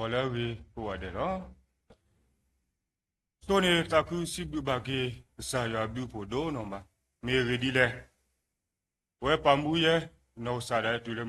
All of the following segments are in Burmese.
ဘောလဝေဟိုရတယ်နော်စတိုနေတခုစီဘူဘာကေဆာယာဘူပိုဒိုနော်မမေရီဒီလေဝဲပမ်ဘူးရဲ့နောဆာတဲ့တူလေ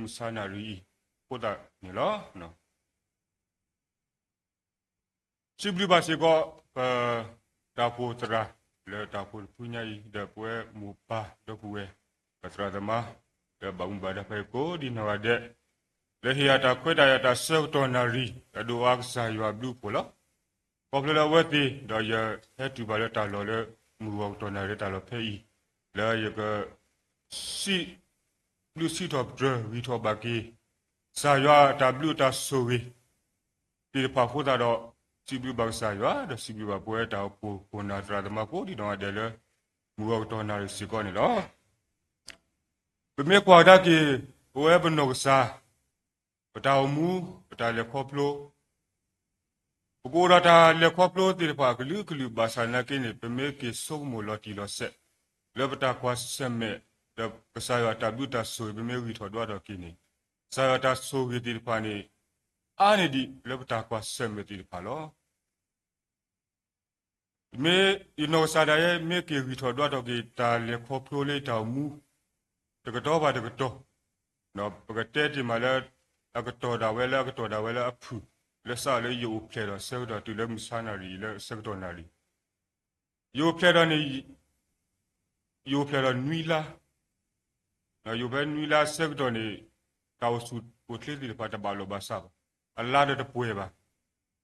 lehi yatakwenda yatasetonari yaduwaksa yuablupola koplela weti daya hetuba letalole muwakutona letalo pei la. Yeke si blu sitopdre witobaki sa yua ta blu ta sowe ti pafuta do si blu bak sa yua do si blu bakue ta opu pona tradema kodi don adele muwakutona le sikoni lo. Pemekua daki oebe noksa ပိုလောကောပလလဝတ်တီတော့ရဟဲတူပါလတာလော်လေမူဝတော်နာရတာလော်ဖဲဤလာယကစီလူစီတော့ဒရဝီတော့ဘာကီဆာယွာတာဘလူးတာဆိုဝီဒီပါဖို့တာတော့စီဘလူးဘာဆာယွာဒစီဘလူးဘာပွဲတာပိုပိုနာတရာဒမကိုဒီတော့တယ်လေမူဝတော်နာရစီကောနေလောပမေကွာဒါကီဝဲဘနောဆာပတောင်မူပတာလေခေါပလိုပကိုရတာလေခေါပလိုတိဖာကလူကလူဘာဆာနာကိနေပမေကေဆုံမလော်တီလောဆက်လေပတာကွာဆမေဒပစာယတာဘူတာဆိုပမေဝီထော်တော့တော့ကိနေဆာယတာဆိုဝီတိဖာနေအာနေဒီလေပတာကွာဆမေတိဖာလောမေယနောဆာဒရဲ့မေကေဝီထော်တော့တော့ကိတာလေခေါပလိုလေးတောင်မူတကတော့ပါတကတော့နော်ပကတဲ့ဒီမှာလဲအ aga toda wele aga toda wele apu. Le sa le yo ple la se da tu le musana li le se do na li yo ple la ni yo ple la nuit la na yo ben nuit la se do ni ka o su o tle li pa ta ba lo ba sa alla de de poe ba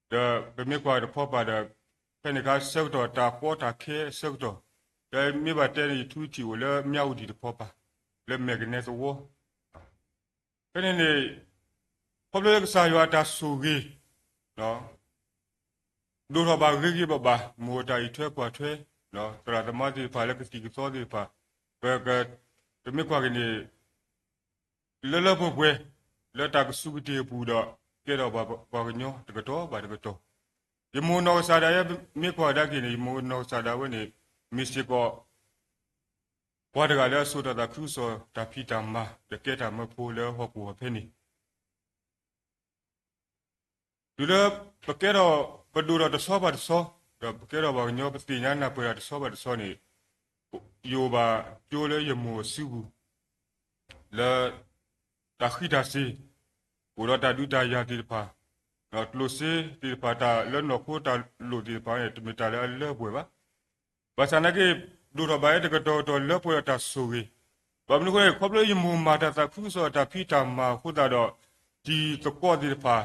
de be me kwa de popa de pe ne ka se do ta ko ta ke se do de mi ba te ni tu ti o le miaudi de popa. Le magnet wo. Pe ne ဆက်တော့ဒါမိဘတဲ့ထူးချီဝလဲမြောက်ဒီတော့ဖောပါလဲမက်ဂနက်ဝဖဲနေနေ problème que ça y a ta souris non do ro ba ri ba ba mo ta i thwe kwa thwe no tra da ma ti fa le ki ki so ti fa ba ga de me kwa ni le le bo bwe le ta ku su ti pu do ke do ba ba ga nyo de ga to ba de ga to ye mo no sa da ye me kwa da ki ni mo no sa da we ni mi si ko ဘွားတကလည်းဆိုတာတာခုဆိုတာဖီတမတကက်တာမဖိုးလဲဟောကူဖဲနေ ဒီလပကဲတော့ပဒူရတဆောပါတဆောတော့ပကဲတော့ဘာညောပတိညာနာပွေရတဆောပါတဆောနေယောဘာကျိုးလဲယမောစုဘူးလာတခိတာစီဘူရတာဒူတာယာတိဖာတော့လို့စေတိဖာတာလဲနော်ခိုတာလို့တိဖာရဲ့တမတာလဲလဲပွေပါဘာစနာကေဒူရဘိုင်တကတော့တော့လဲပွေတာဆူဝေဘာမလို့ခေါ်ခေါပလို့ယမောမာတာတာခုဆောတာဖီတာမာခုတာတော့ဒီတကောတိဖာ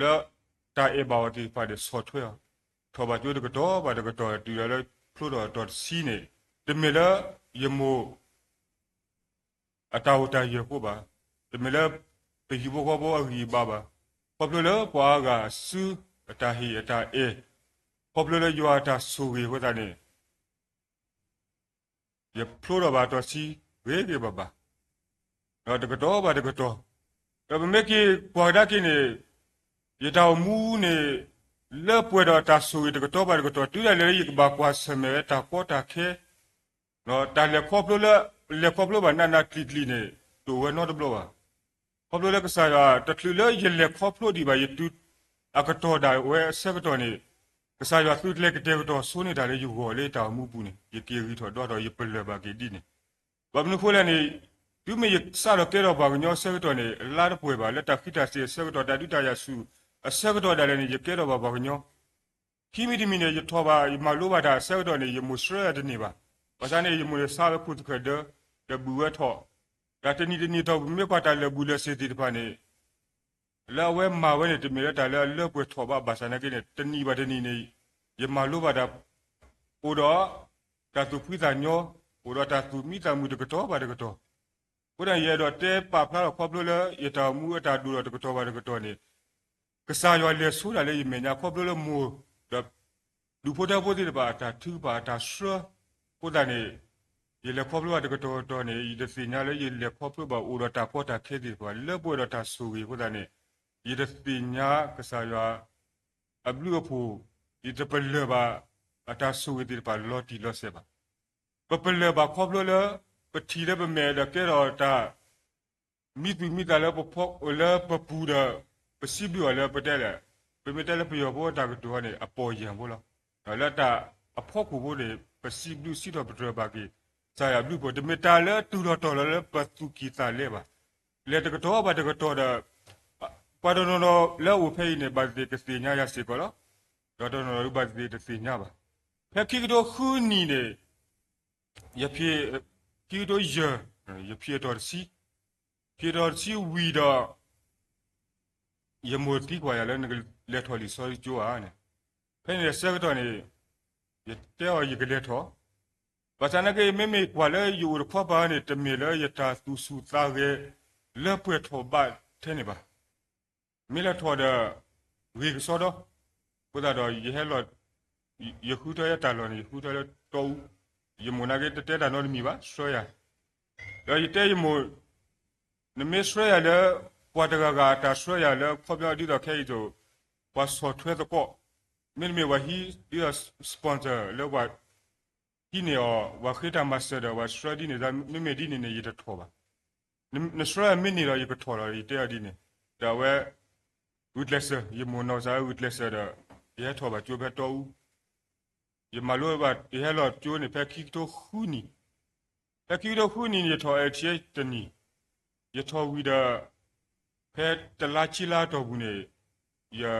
လောတာအေဘာဝတိဖာတဲ့ဆော့ထွဲထောပါကျွတ်ကတော့ဘာတကတော့တူရလဲဖလို့တော့တော့စီနေတမေလာယမိုအတာဝတာရကိုပါတမေလာပဟိဘောဘောအဂီဘာဘာပပလပွားကဆူအတာဟီအတာအေပပလယောတာဆူဝေဟတာနေယဖလို့တော့ဘာတော့စီဝေကေဘာဘာတော့တကတော့ဘာတကတော့တပမေကီပွားဒကိနေ ရတောင်မူးနေလက်ပွဲတော့တာဆူတကတော့ပါတကတော့တူရလေရဘာကွာစမဲတာပေါ်တာခဲနော်တာလက်ခေါပလို့လက်ခေါပလို့ဘာနာနာကလီကလီနေတူဝဲနော်တဘလို့ပါခေါပလို့လက်ကစားရတထလူလေရလက်ခေါပလို့ဒီပါရတူအကတော့ဒါဝဲဆက်ကတော့နေကစားရသူလက်ကတဲ့တော့ဆိုနေတာလေယူဟောလေတောင်မူပူနေရကေရီတော့တော့ရပလဘာကေဒီနေဘာမနဖိုးလည်းနေဒီမေစားတော့ကဲတော့ဘာညောဆက်ကတော့နေလာတော့ပွဲပါလက်တခိတာစီဆက်ကတော့တာတူတာရဆူ asegdɔda ne yekeda ba bagnyo kimidi mine ye toba maluba da asegdɔ ne ye musre de ne ba basane ye mure sabe kutka de de buwe to date ni de ni to me kwata le bule se di pa ne la we ma we ne de me da le le kwe toba basane ke ne de ni ba de ni ne ye maluba da odo da tu kwita nyo odo da tu mita mu de to ba de to odo ye do te pa pa ko blo le ye ta mu ta du de to ba de to ne ကတော့ပါတကတော့ဘုရားရဲ့တော့တဲပဖလာခေါပလို့လဲရတာမှုအတာဒူတော့တကတော့ပါတကတော့နေကစားရွာလေဆူလာလေမညာခေါပလို့မူတော့လူဖို့တဲ့ဖို့တဲ့ပါတာသူပါတာဆွဖို့တဲ့နေရလေခေါပလို့တကတော့တော့နေဒီစညာလေရလေခေါပလို့ပါဦးတော့တာဖို့တာခဲဒီပါလေပွေတော့တာဆူပြီးဖို့တဲ့နေရတဲ့စညာကစားရွာအဘလူဖို့ဒီတပလပါအတာဆူဒီပါလော်တီလော့ဆေပါပပလပါခေါပလို့လေပတီလည်းပမဲတော့ကဲတော့တာမိသူမိတာလည်းပဖို့လည်းပပူတော့ ပစီဘီလဲပတဲလဲပမတဲလဲပယောဘောတာကတူဟနေအပေါ်ယံဘောလားနော်လက်တာအဖို့ကူဘောလေပစီဘလူစီတော့ပဒရဘာကီစာရဘလူဘောတမတာလဲတူတော့တော်လဲပတူကီတာလဲပါလေတကတော့ဘာတကတော့ da ပါဒနော်နော်လဲဝဖေးနေပါတဲ့ကစညာရစီကောလားတော်တော်နော်ရပါတဲ့တစီညာပါဖက်ခိကတော့ခူနီနေရပြေကိတော့ရရပြေတော်စီပြေတော်စီဝီတော့ ရမိုတိကွာရလဲငလက်ထော်လီစောရီကျိုးအားနေဖဲနေဆက်တော့နေရတဲော်ရကလက်ထော်ဘာသာနကေမေမေကွာလဲယူရခွာပါနေတမီလဲရတာသူစုသားရဲ့လက်ပွေထော်ပါထဲနေပါမီလာထော်ဒဝီကစောဒဘုဒ္ဓတော်ယေ 我这个个在说呀，那靠边你到开走，我说穿着过，妹妹我去你要 sponsor，那我今年哦，我黑他妈说的，我说的呢，咱妹妹的呢也得脱吧，你你说了妹妹了也不脱了，也得要的呢，但我 utlesse ye mo no sa utlesse da ye to ba jo ba to ye malo ba ye lo jo ni pe ki to khuni. Pe ki to khuni ye to e che tani ye to wi da pe de la chi la to bu ne je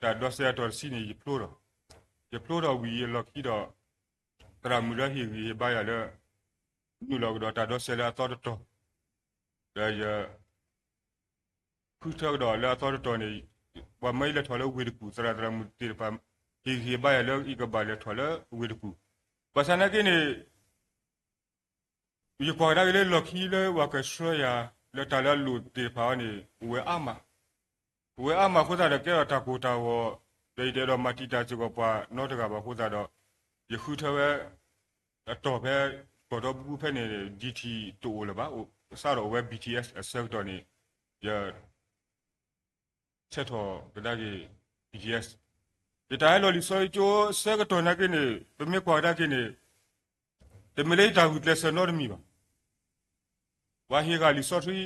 da do se to si ne je ploro. Je ploro wi je lo ki do tra mu la hi wi ba ya le. Nu lo do ta do se la to to. Da je ခုထောက်တော့လာတော်တော်နေဝမိုင်းလက်ထော်လို့ဝေဒကူစရာတရမူတီပမ်ဟီဟီဘာရလို့ဤကဘာလက်ထော်လို့ဝေဒကူပစနာကိနေဒီပေါ်ရလေလော်ခီလေဝကဆွရလ က်တလာလူတီပါနေဝေအမဝေအမခုသာတဲ့ကဲတာကိုတာဝဒေတေတော့မတီတာချကပွားနောတကပါခုသာတော့ယခုထဝဲအတော်ပဲပေါ်တော့ဘူးဖက်နေ GT တူလပါစတော့ဝဲ BTS အစက်တော့နေရချက်တော်ဒဒါကြီး BGS ဒီတိုင်းလို့လီဆိုချိုဆက်ကတော်နာကိနေပ ဝါဟီကလီဆိုထရီ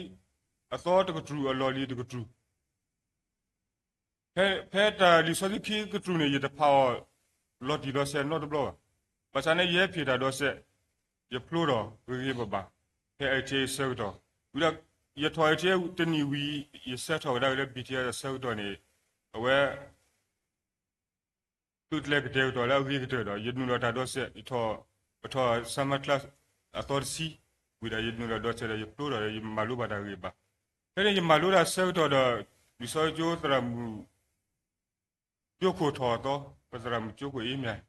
အသောတကထူအလော်လီတကထူဖဲဖဲတာလီဆိုဒီခီကထူနေရတဲ့ပါလော်ဒီလော်ဆယ်နော်တဘလောပစနေရဲဖြေတာတော့ဆက်ရဖလိုတော့ဝေးဘဘာဖဲအချေဆောတော့ဘူးလားရထွားတဲ့တနီဝီရဆက်ထော်ဒါလည်း BTS ဆောက်တော့နေအဝဲတူတလက်တဲ့တော့လည်းဝီကတော့ရနူလာတော့ဆက်ထော်ထော်ဆမ်မကလတ်အတော်စီ ဝီရရနူလာတော့ဆက်ရပလိုရရမလူပါတာရီပါအဲ့ဒီမလူရာဆောက်တော့ဒီစောကျိုးတရမူပြုတ်ခိုထော်တော့ပစရမကျုပ်ကိုအေးမြိုင်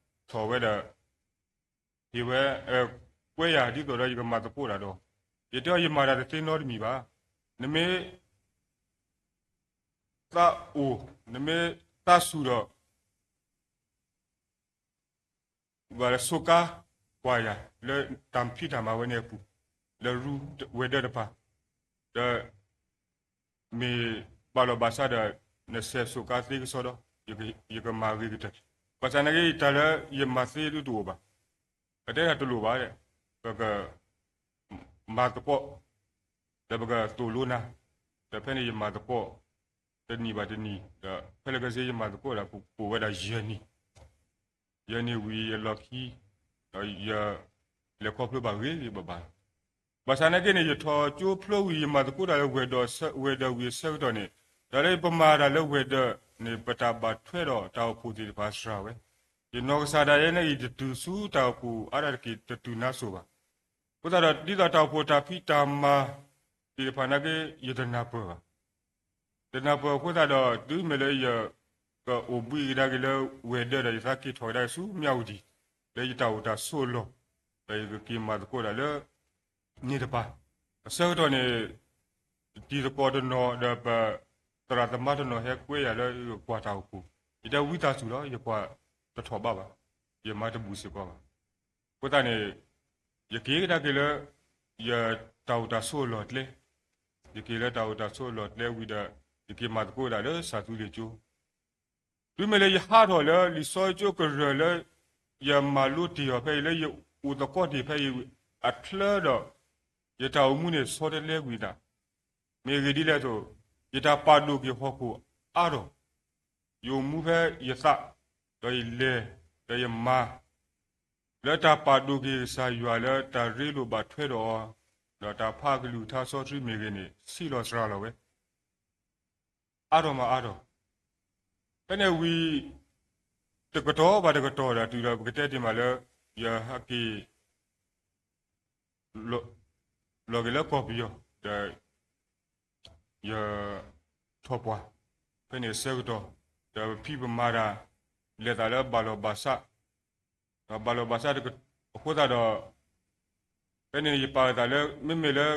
ထော်ဝဲတော့ဒီဝဲအဲကွဲရဒီတော့ရကမတ်ပို့တာတော့ဒီတော့ရမာတာတင်းတော်မီပါနမေတာအိုနမေတာဆူတော့ဘာလဲဆိုကာကွာရလေတမ်ဖီတာမဝနေပူလေရူဝေဒရပါဒါမေဘာလဘာစာဒနဆေဆိုကာသိကဆိုတော့ယကယကမာဂီကတပစနဂီတလာယမသေလူတူပါတဲ့ basana gene ye tho chu phlo wi ma ku da we do we do wi se do ni. Da le pa ma da le we do ni pata ba thwe do ta ku ti pa sra we. Ye no sa da ye ne i tu su ta ku ara ki tu na so ba. Ku da da di da ta po ta phi ta ma ti pa na ge ye da na po ba. Da na po ku da do du me le ye ko o bu i da ge le we do da sa ki tho da su miao ji le ta u ta so lo. Le ki ma ko da le စုတောက်ကူအရကိတတူနာဆိုပါဘုရားဒီတာတောက်ဖို့တာဖိတာမာဒီဖာနာကေယတနာပတနာပခုသာတော့သူမလေရကအိုဘီဒါကလေဝေဒရစာကိထော်ဒါစုမြောက်ဒီလေတာဝတာဆိုလောလေကိမတ်ကိုလာလေနိဒပါအစေတော့နေဒီပေါ်တော့နော်ဒါပတရသမတ်နော်ဟဲကွေးရလေကွာတောက်ကူဒီတဝိတာစုတော့ရကွာတထော်ပါပါရမတ်ဘူးစကွာကိုတနေရကေဒါကလေရတောက်တာဆိုလောလေဒီကေလာတာဝတာဆိုလော့လဲဝီဒါဒီကေမတ်ကိုလာလေစာသူလေကျိုဒီမလေရဟာတော်လေလီဆိုကျိုကရလေယမလူတီယဖေလေယဥဒကောတီဖေအထလာတော့ ယတာဝမှုနဲ့ဆောတဲ့လဲဝီဒါမေဂဒီလေတော့ ita padu ki hoku aro yo mu phe yasa do le do ma le ta padu ki sa ywa le ta ri lo ba thwe do do ta pha ki lu tha so tri me ki ni si lo sra lo we aro ma aro pene wi တကတော့ဘာတကတော့လာတူတော့ကတဲ့ဒီမှာလဲရ ဟကီလောလောကလည်းကော်ပီယောဒါရထောပွားဖနေဆဲကတော့ဒါဖိပမာရာလက်တာလဲဘာလောဘာစာဘာလောဘာစာတကခုဒါတော့ဖနေရပါတာလဲမမေလဲ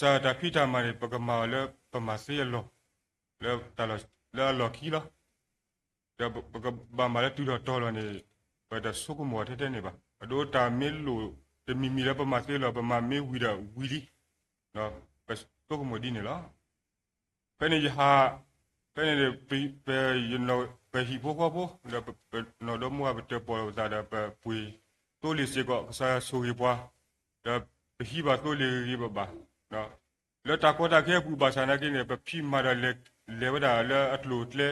စာတာဖိတာမာရပကမာလဲပမာစီလောလဲတာလဲလောကီလားဒါဘကဘာမလာတူတော့ တော်လို့နေဘာတဆုကမောတဲ့တဲ့နေပါအတို့တာမီလိုတမီမီရပမာသေးလောပမာမေဝီရဝီလီနော်ပစဆုကမောဒီနေလားဖဲနေရဟာဖဲနေပိပဲယနောပဲဟီဘောဘောဘောနော်တော့မွားတဲ့ပေါ်ဇာတာပပွေတိုးလီစီကောဆာဆူရီပွားဒါဟီဘာတိုးလီရီဘဘာနော်လက်တာကောတာခဲပူဘာဆာနာကိနေပဖိမာရလက်လေဝဒါလဲအတလို့လေ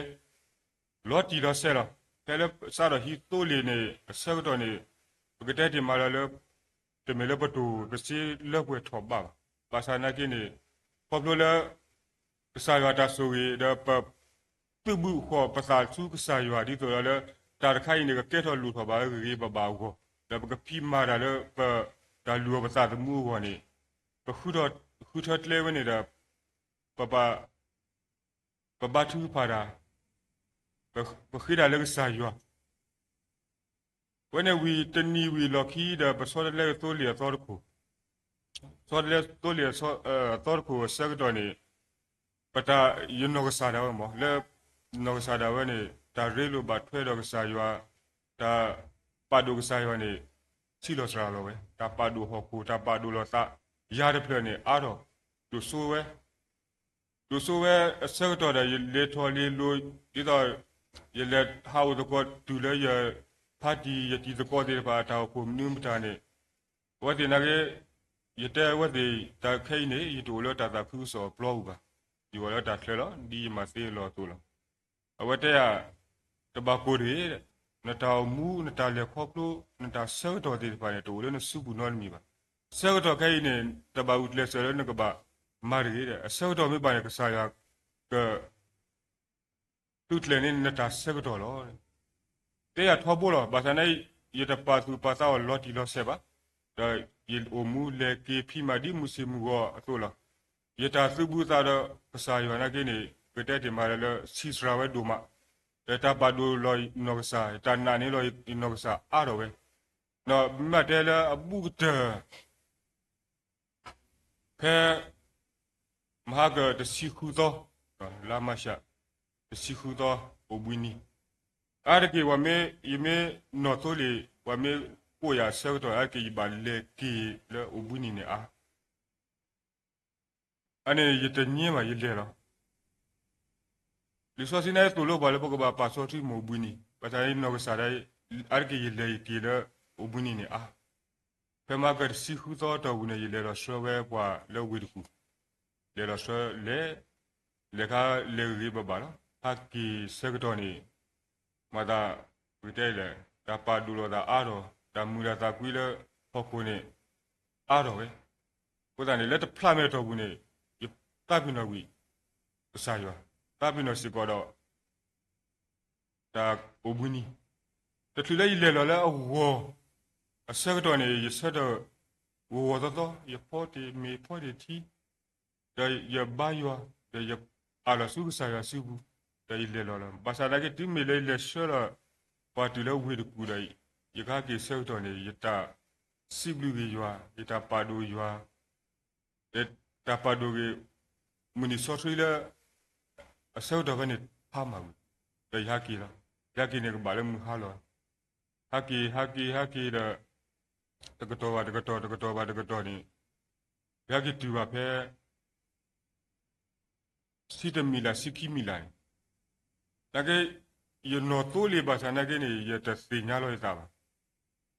လော်တီလော်ဆဲလောတဲလစားတော့ဟီတိုလီနေဆက်တော့နေပကတဲ့ဒီမာလာလတမေလပတူပစီလောက်ဝဲထောပါ ပါစာနာကိနေပေါ်လို့လစာရတာဆိုရီဒပတူဘူးခေါ်ပစာစုကစာရဒီတော့လတာခိုင်နေကကဲထော်လူထောပါရီပပါကိုဒါပကပီမာလာလပဒါလူပစာတမှုခေါ်နေပခုတော့ခုထက်လေဝနေတာပပပပတူဖာရာ bekhida le sa yo when we tani we lucky da so le to le to ko so le to le so to ko sa do ni pata yin no sa da mo le no sa da we ni da re lo ba thwe do sa yo da pa do sa yo ni ချီလို့စရာလို့ပဲဒါပါဒူဟောကူဒါပါဒူလို့သရတဲ့ပြနေအားတော့သူဆိုပဲသူဆိုပဲအစတော့လေထော်လေးလို့ဒီတော့ ye let how the god to le ye party ye ti the god de ba ta ko num ta ne wa ti na ge ye te wa ti ta khai ne ye to lo ta ta khu so blo ba di wa lo ta tle lo di ma se lo to lo a wa te ya ta ba ko de na ta mu na ta le kho plo na ta se do de ba ne to le na su bu no mi ba se do khai ne ta ba u le se lo na ka ba ma ri de se do mi ba ne ka sa ya ka သူတလည်းနေတာဆက်ကတော့လောတဲ့ရထောဖို့လောဘာသာနေရတပါသူပါသာလော်တီလောဆေပါဒါ ယိုမူလေကေဖီမာဒီမူစီမူကောအတူလားယတာသူဘူးသာတော့ပစာယောနာကိနေပတဲ့ဒီမာလစီစရာဝဲဒူမာတတာပါဒူလောနောကစာတနာနေလောနောကစာအားတော့ပဲနော်မတ်တယ်လားအပုကတဖဲမဟာကတစီခုသောလာမရှာစီခုသောအဘွီနီအားကေဝမေယမေနော်တိုလီဝမေ ကိုရဆောက်တော့အကေဘာလေကီလေအဘွီနီနေအားအနေရတညင်းမှာရလေတော့လူစောစင်းတဲ့တူလို့ဘာလို့ပကဘာပါစောတိမဘွီနီပတိုင်းနော်စားတဲ့အားကေရလေကီလေအဘွီနီနေအားဖမကစီခုသောတော်ဝင်ရလေတော့ဆွဲဝဲပွားလောဝီတခုလေတော့ဆွဲလေလေကလေရီဘဘာနော် haki sekdoni mada witele da padulo da aro da mura da kwile hokune aro we ko da ne let plame to bune y tabino wi sa yo tabino si ko do da obuni da tule ile lo la wo a sekdoni y sedo wo wo do do y poti mi poti ti da y ba yo da y ala su sa ya su bu da ile lo lo basa da ke ti me le le sho lo pa tu le wi de ku dai ye ka ke se to ne ye ta si blu ge ywa ye ta pa do ywa ye ta pa do ge mu ni so tri le a se do ga ne pa ma wi da ya ki la ya ယခကိဆုတ်တော်နေယတစိဘလူကေယွာယတပါဒိုယွာယတပါဒိုကေမနီစောထွေးလာအဆုတ်တော်ကနေဖာမှာဘူးယခကိလားယခကိနေကဘာလဲမဟာလောဟကီဟကီဟကီရတကတော်ပါတကတော်တကတော်ပါတကတော်နေယခကိတူပါဖဲစီတမီလာစီကီမီလာတကယ် yo no tu li basa na gini yo te signalo estaba.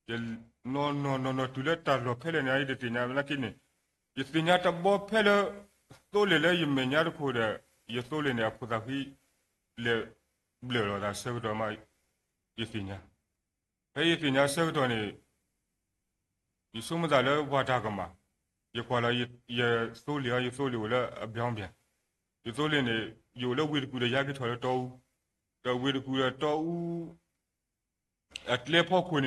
no no no no tuleta lo pele ni aide tinya lakini isinya tabo pele stole le yimenya ko da yesole ne akuzahi le ble lo da sebdo ma isinya pe isinya sebdo ni isumu da le wata kama ye kwala ye stole ya yesole wala bian bian yesole ne yo le wir ku da yagi tore to da wir ku da to u at le pho ku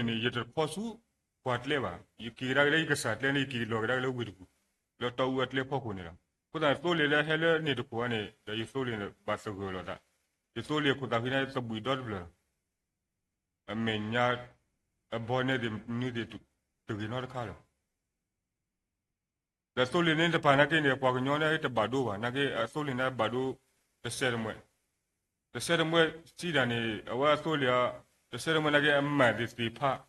ne la ခုနဆိုလေလေဟဲလေနေတကူကနေဒီဆိုလေဘာစကူလောတာဒီဆိုလေခုတာခိနေစဘူဒေါ်ဘလအမေညာအဘောနေဒီနူဒီတူတူကနော်ခါလောဒါဆိုလေနေတပါနာကိနေပွားကညောနေတဘာဒိုဘာနာကေဆိုလေနေဘာဒိုတဆရမွေတဆရမွေစီဒနေအဝါဆိုလေတဆရမွေနာကေအမဒီစပီဖာလဲအမေဦးအပလော်ဒီမနူဒီနာစီဖာဒါ a phala na ke da petela sia da a le na ke ata he plo lo ye da ni ye ka to so ne le de de plo lo ba le de plo lo ba de ye sa na ba ba sa le sia da ba sa na ke ni ye de ye so mu de ba to to le ki ko ta ba su ge se to ni tu da le le ko ke sti tri mo no ဘာ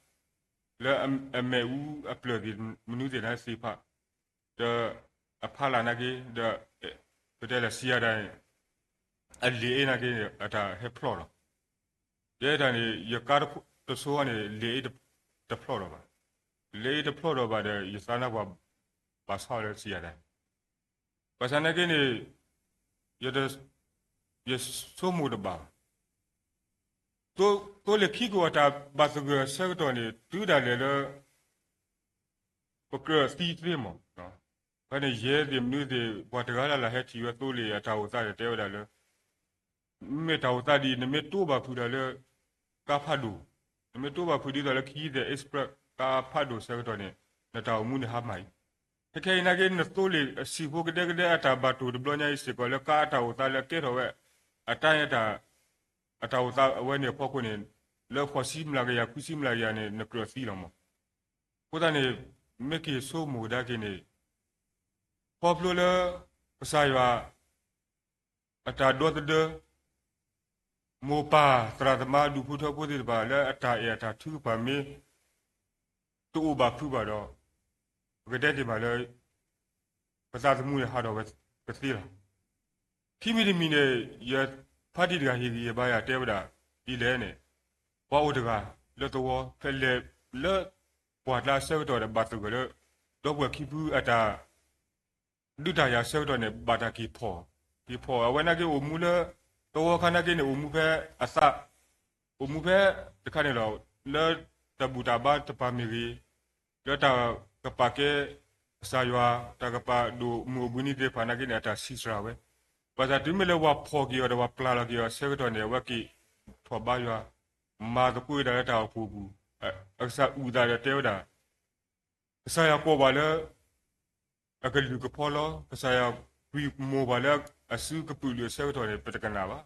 နဲ့ရဲဒီမြူဒီဘာတကားလာလာဟဲချီရတူလီအထာဝစားတဲ့တဲဝဒါလေမေထာဝစားဒီနမေတူဘာဖူဒါလေကာဖာဒူနမေတူဘာဖူဒီဒါလေ ခီတဲ့ express ကာဖာဒူဆဲတော့နေနတောင်မှုနေဟာမိုင်တကယ်နာကေနတူလီစီဖို့ကတဲ့ကတဲ့အထာဘတူဒဘလညာစီကောလေကာအထာဝစားလေကဲတော့ဝဲအတိုင်းအတာအထာဝစားအဝဲနေဖောက်ခွနေလေဖော်စီမလာ ကရကုစီမလာရနေနကရစီလောမကိုဒနေမေကေဆိုမူဒါကေနေပေါ်ပလူလာပစာယအတာဒတ်ဒမောပါတရဒမဒူဖူထပုတိပါလဲအတာအတာသူပါမေတူဘာဖူပါတော့ဂတဲ့ဒီမှာလဲပစာသမှုရဟာတော့ပဲပစီလာခိမီဒီမီနေရဖာတီတကဟီဒီရပါရတဲဝဒဒီလဲနေ ဘောဥတကလောတော်ဖဲလေလဲပွာလာဆဲတော့ဘတ်တူကလဲတော့ဘခိပူအတာလူတာရဆောက်တော့နေဘာတာကီဖော်ကီဖော်အဝနာကေအမူလတော့ခနာကေနေအမူဖဲအစအမူဖဲတခါနေတော့လဲတဘူတာဘာတပါမီရီရတာကပါကေစာယွာတကပါဒူမူဘူးနီတေဖာနာကေနေတာစီစရာဝဲဘာသာတိမလဲဝဖော်ကီရတော့ပလာလာကီရဆောက်တော့နေဝကီထော်ဘာယွာ မာတကွေတာတာဖူဘူးအဆာဦးတာတဲဝတာဆာယပေါ်ပါလဲ agal lu ko polo saya wi mo bala asu ko pulu se to ne petakana ba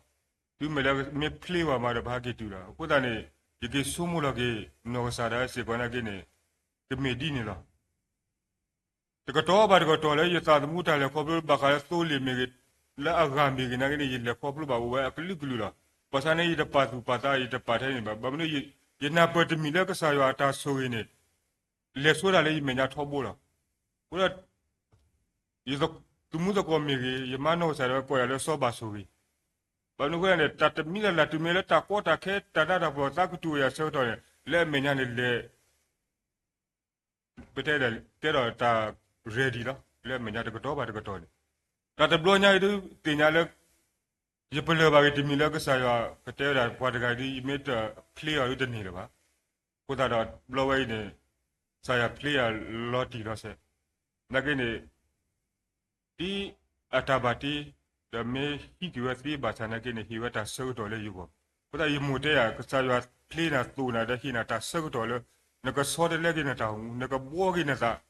tu me la me ple wa ma da ba ke tu la ko da ne ye ke su mo la ke no sa da se ko na ke ne ke me di ne la te ko to ba ko to le ye sa mu ta le ko bu ba ka so le me ke la a ga me ke na ke ne ye le ko bu ba wa a klu klu la pa sa ne ye da pa tu pa ta ye da pa ta ne ba ba ne ye ye na pa te mi le ka sa yo ta so ne le so da le me nya tho bo la ko da ဒီတော့သူမှုတော့ကောမီကြီးယမနောဆရာပေါ်ရလဲစောပါဆိုပြီးဘာလို့လဲတတ်မီလာတူမီလာတာကောတာခဲတတာတာပေါ်တာကတူရဆောတော့လဲမညာနေလေပတဲ့တယ်တဲ့တော့တာ ready လားလဲမညာတကတော့ပါတကတော့လေတာတဘလညာဒီတင်ညာ လဲရပလဘာကဒီမီလာကစားရကတဲ့တာပွားတကဒီမစ် clear ရတဲ့နေလေပါကိုတာတော့ဘလဝိုင်းနေဆာရ clear လော်တီတော့ဆက်နကနေ i atabati da me hikiwa si basana ke ne hiwa ta so to le yugo kuda yi mu te ya ka sa ya plena tu na da hina ta so to le na ka so de le ke na ta hu na ka bo ke na sa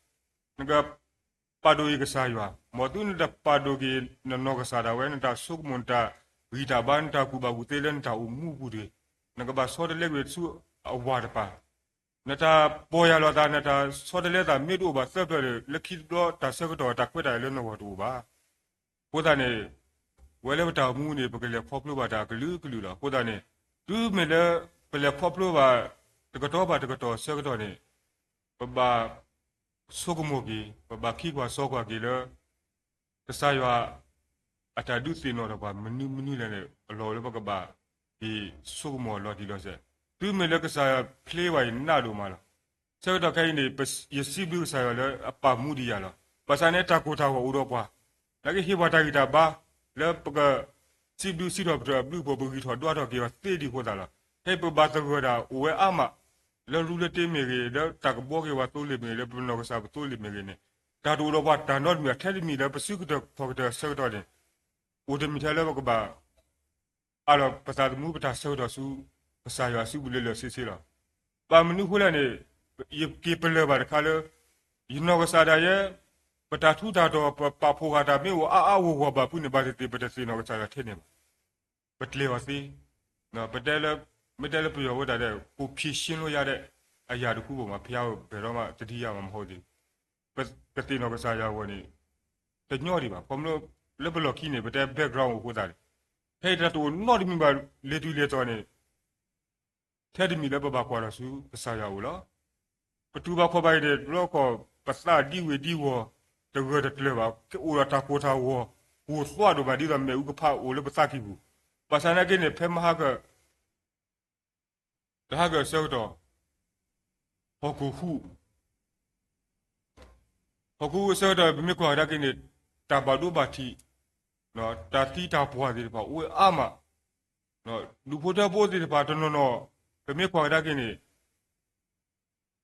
na ka pa do yi ka sa ya mo tu na da pa do ke na no ka sa da we na ta su mun ta ri ta ban ta ku ba ku te le na ta u mu bu de na ka ba so de le ke su a wa da pa နတာပေါ်ရလာတာနတာစောတလက်တာမိတို့ပါဆက်တယ်လက်ခိတော့တဆက်တော့တကွက်တယ်လို့နော်တူပါကိုသားနေဝဲလေတာမူနေပကလေဖောပလို့ပါတာဂလူးဂလူးလားကိုသားနေသူမေလေပလေဖောပလို့ပါတကတော့ပါတကတော့ဆက်တော့နေပဘာဆုကမိုကီပဘာခိကွာစောကွာကီလေတဆာရွာ အတာဒုစီနော်တော့ပါမနုမနုလည်းအလော်လည်းပကပါဒီဆုကမောလော်ဒီလော်ဆက်သူမလကစားဖလေဝိုင်နာလိုမလားဆောတော့ခိုင်းနေယစီဘူးဆာရလအပမှုဒီရလားပစနဲ့တကူတာကိုဥတော့ပွားလကဟိဘတာဂီတာဘာလပကစီဘလူစီတော့ဘလူဘောဘဂီထောတော့တော့ကေတေဒီခေါ်တာလားဟဲ့ပဘာတကောဒါဝဲအမလရူလတေမီရေတော့တကဘောကေဝတိုလီမီလေဘနောကစားတိုလီမီနေဒါတို့တော့ဘာတာနော့မီထဲမီလေပစုကတော့ဖောက်တော့ဆောတော့တယ်ဦးတမီထဲလည်းကဘာအဲ့တော့ပစာမှုပတာဆော တော့စုပစာရစုဘူးလေလေစစ်စစ်လားပါမနုခိုးလည်းနေကေပလေဘာခါလေယနောကစားတဲ့ပတာထူတာတော့ပဖိုကတာမြေဝအာအဝဝဘာပုနေပါတဲ့ပတစီနောကစားတဲ့နေပတလေဝစီနော်ပတဲလည်းမတဲလည်းပြောဝတ်တဲ့ကိုဖြည့်ရှင်းလို့ရတဲ့အရာတစ်ခုပေါ်မှာဖျားဘယ်တော့မှတတိယမှာမဟုတ်သေးပတိနောကစားရဝင်နေတညော့ဒီပါဘုံလို့ လက်ဘလော့ခီနေပတဲ background ကိုဟိုတာဟဲ့တော့ not ဒီမှာလေတူလေတော့နေထဲဒီမီလည်းပပခွာတော့စုပစားရဘူးလားပတူပါခေါ်ပါတဲ့တော့ခေါ်ပစာဒီဝဒီဝတကယ်တည်းပါအိုရတာကိုတာဝဟိုစွာတော့ပါဒီတော့မေဥကဖာအိုလည်းပစာကိဘူးပစာနာကနေဖဲမဟာကဒါကဆောတော့ဟောကူဟုဟောကူဆော တော့ဘမိကွာရကနေတဘာဒူဘာတီနော်တာတီတာပွားဒီပါဝေအာမနော်လူဖို့တဲ့ပိုးဒီပါတော့နော်ဘမိကွာရကနေ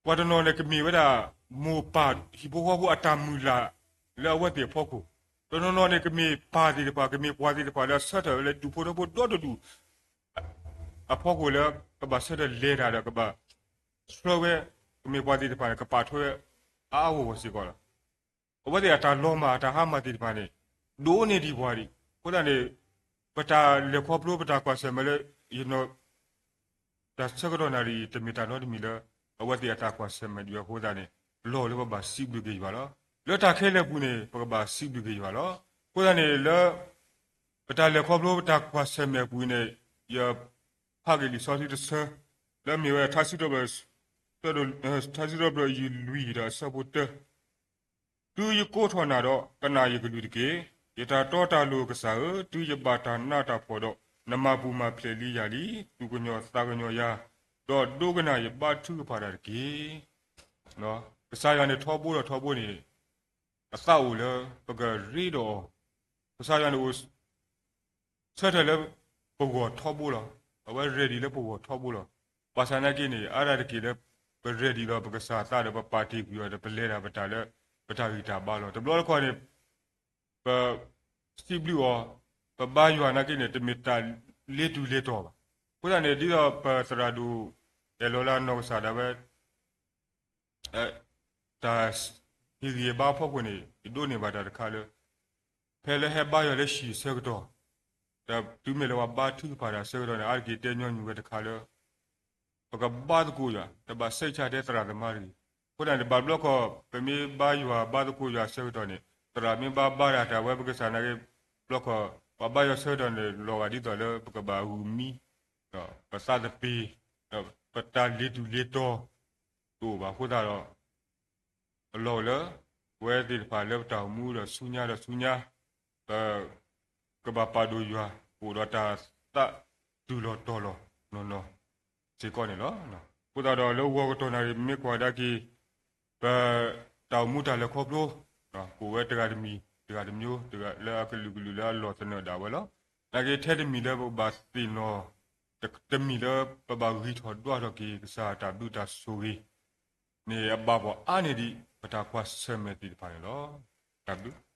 ကွာတော့နော်ကမီဝဒါမောပါဟိဘောဟောအတမူလာလောဝတ်တဲ့ဖို့ကူတော့နော်နေကမီပါဒီပါကမီပွားဒီပါလာဆက်တယ်လေလူဖို့တဲ့ပိုးတော့တူအဖို့ကိုလည်းကဘာဆက်တဲ့လေတာတော့ကဘာစထရဝဲကမီပွားဒီပါကပါထွဲအာဝဝစီကောလားဘ ဝတဲ့တာလုံးမာတာဟာမတိပါနေဒိုးနေဒီဘွားဒီကိုလည်းနေပတာလေခေါပလိုပတာကွာဆမလေ you know ဒါချက်ကတော့နာရီတမီတာတော့ဒီမီလာဘဝတဲ့တာကွာဆမဒီဟိုဒါနေလော်လေဘာစီဘလူကြီးပါလားလော်တာခဲလေပူနေပကဘာစီဘလူကြီးပါလားကိုလည်းနေလောပတာလေခေါပလိုပတာကွာဆမပူနေရဖာဂီလီစောစီတဆလမ်းမြေဝထားစီတော့ဘတ်တော်ထားစီတော့ဘယူလူရီဒါဆပ်ဖို့တဲ့ tu yu ko thona do kana yu glu de ke yata to ta lo ka sa tu yu ba ta na ta pho do nama bu ma phle li ya li tu ko nyo sa ko nyo ya do do kana yu ba thu pha da ke no ka sa ya ne tho bo do tho bo ni a sa u le pa ga ri do ka sa ya ne wo sa ta le po go tho bo lo a wa ready le po go tho bo lo pa sa na ke ni a ra de ke le pa ready do pa ka sa ta de pa party ku yo de pa le da pa ta le ပတာဂီတာပါလို့တဘလောခေါ်နေပစတီဘလူော ပဘာယွာနာကိနေတမီတာလေတူလေတော့ပါခုနကနေဒီတော့ပစရာဒူရလောလာနောဆာဒါပဲအဲဒါဒီဒီဘာဖို့ကနေဒီတို့နေပါတာတခါလေဖဲလေဟဲဘာရလေရှိဆက်တော့ဒါဒူမေလောဘာထူပါတာဆက်တော့အာဂီတဲညွန်ညူပဲတခါလေပကဘာဒကူရတဘာစိတ်ချတဲ့တရာသမားကြီး ခုနကဘာဘလော့ကပမေဘာယူဟာဘာတကူရဆောက်တော့နေတရာမင်းဘာဘာရတာဝဲပကစားနေဘလော့ကဘာဘာရဆောက်တော့နေလောကဒီတော့လေပကဘာဟူမီတော့ပစာဒပီပတာလီတူလီတော့တို့ဘာခုဒါတော့အလောလေဝဲဒီဖာလောက်တောင်မူတော့ဆူညာတော့ဆူညာအဲကဘာပါဒူယူဟာဟို တော့တာတဒူလောတော်လောနော်နော်စေကောနေလောနော်ခုဒါတော့လောဝကတော့နေမြေကွာဒကီဘတောင်မူတာလည်းခေါပလို့နော်ကိုဝဲတကတမီတကတမျိုးတကလာကလူကလူလာလောစနေတာဝဲလောဒါကေထဲတမီလည်းဘာစတင်နော်တမီလည်းပပဂီထောတော့တော့ကေကစားတာဒူတာဆိုရီနေအဘဘောအာနေဒီပတာကွာဆမဲတီပါလောတတ်